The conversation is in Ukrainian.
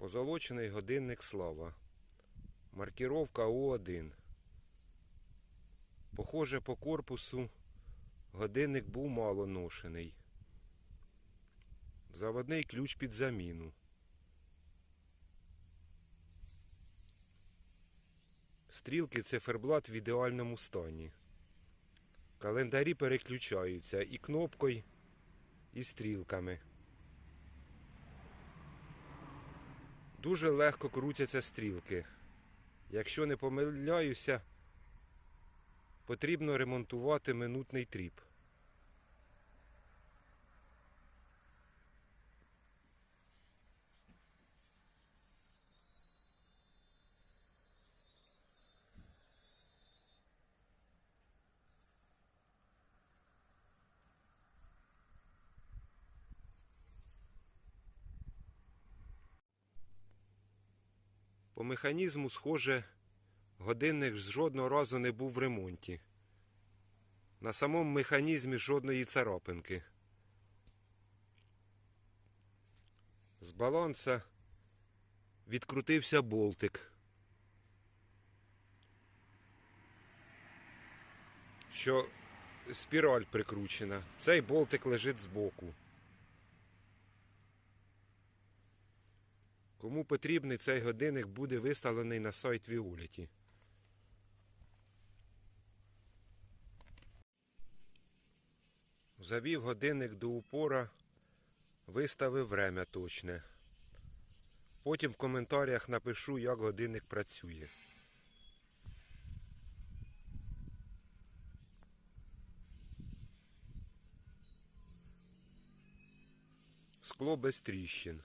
Позолочений годинник слава. Маркіровка У1. Похоже, по корпусу годинник був мало ношений. Заводний ключ під заміну. Стрілки циферблат в ідеальному стані. Календарі переключаються і кнопкою, і стрілками. Дуже легко крутяться стрілки. Якщо не помиляюся, потрібно ремонтувати минутний тріп. По механізму, схоже, годинник ж жодного разу не був в ремонті. На самому механізмі жодної царапинки. З баланса відкрутився болтик. Що спіраль прикручена. Цей болтик лежить збоку. Кому потрібний цей годинник буде виставлений на сайт Віоліті. Завів годинник до упора, виставив время точне. Потім в коментарях напишу, як годинник працює. Скло без тріщин.